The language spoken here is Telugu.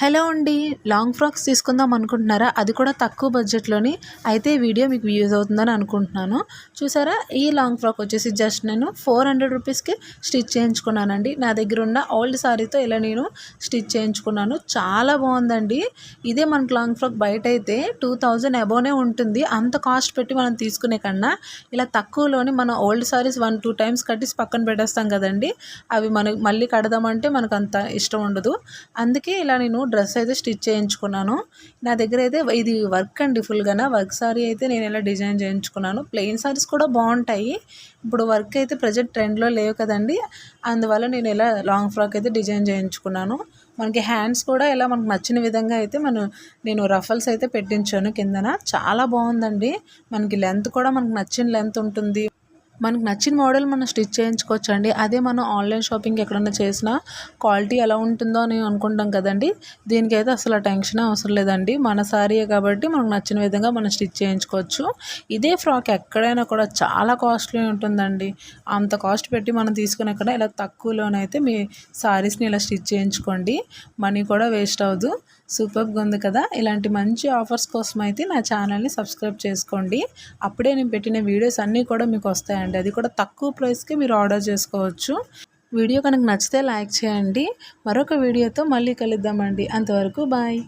హలో అండి లాంగ్ ఫ్రాక్స్ తీసుకుందాం అనుకుంటున్నారా? అది కూడా తక్కువ బడ్జెట్లోని. అయితే వీడియో మీకు యూజ్ అవుతుందని అనుకుంటున్నాను. చూసారా? ఈ లాంగ్ ఫ్రాక్ వచ్చేసి జస్ట్ నేను ఫోర్ హండ్రెడ్ రూపీస్కి స్టిచ్ చేయించుకున్నానండి. నా దగ్గర ఉన్న ఓల్డ్ సారీతో ఇలా నేను స్టిచ్ చేయించుకున్నాను. చాలా బాగుందండి. ఇదే మనకు లాంగ్ ఫ్రాక్ బయట అయితే టూ థౌజండ్ అబోనే ఉంటుంది. అంత కాస్ట్ పెట్టి మనం తీసుకునే కన్నా ఇలా తక్కువలోని మనం old saris one two times కట్టేసి పక్కన పెట్టేస్తాం కదండి. అవి మనకి మళ్ళీ కడదామంటే మనకు అంత ఇష్టం ఉండదు. అందుకే ఇలా నేను డ్రెస్ అయితే స్టిచ్ చేయించుకున్నాను. నా దగ్గర అయితే ఇది వర్క్ అండి ఫుల్గానే వర్క్ సారీ అయితే నేను ఇలా డిజైన్ చేయించుకున్నాను. ప్లెయిన్ సారీస్ కూడా బాగుంటాయి. ఇప్పుడు వర్క్ అయితే ప్రజెంట్ ట్రెండ్లో లేవు కదండి. అందువల్ల నేను ఇలా లాంగ్ ఫ్రాక్ అయితే డిజైన్ చేయించుకున్నాను. మనకి హ్యాండ్స్ కూడా ఇలా మనకు నచ్చిన విధంగా అయితే మనం నేను రఫల్స్ అయితే పెట్టించాను కిందన. చాలా బాగుందండి. మనకి లెంత్ కూడా మనకు నచ్చిన లెంత్ ఉంటుంది. మనకు నచ్చిన మోడల్ మనం స్టిచ్ చేయించుకోవచ్చు అండి అదే మనం ఆన్లైన్ షాపింగ్ ఎక్కడన్నా చేసినా క్వాలిటీ ఎలా ఉంటుందో అని అనుకుంటాం కదండి. దీనికైతే అసలు టెన్షన్ అవసరం లేదండి. మన శారీయే కాబట్టి మనకు నచ్చిన విధంగా మనం స్టిచ్ చేయించుకోవచ్చు. ఇదే ఫ్రాక్ ఎక్కడైనా కూడా చాలా కాస్ట్లీ ఉంటుందండి. అంత కాస్ట్ పెట్టి మనం తీసుకునే కన్నా ఇలా తక్కువలోనైతే మీ సారీస్ని ఇలా స్టిచ్ చేయించుకోండి. మనీ కూడా వేస్ట్ అవ్వదు. సూపర్గా ఉంది కదా? ఇలాంటి మంచి ఆఫర్స్ కోసం అయితే నా ఛానల్ని సబ్స్క్రైబ్ చేసుకోండి. అప్పుడే నేను పెట్టిన వీడియోస్ అన్నీ కూడా మీకు వస్తాయండి. అది కూడా తక్కువ ప్రైస్కి మీరు ఆర్డర్ చేసుకోవచ్చు. వీడియో కనుక నచ్చితే లైక్ చేయండి. మరొక వీడియోతో మళ్ళీ కలుద్దామండి. అంతవరకు బాయ్.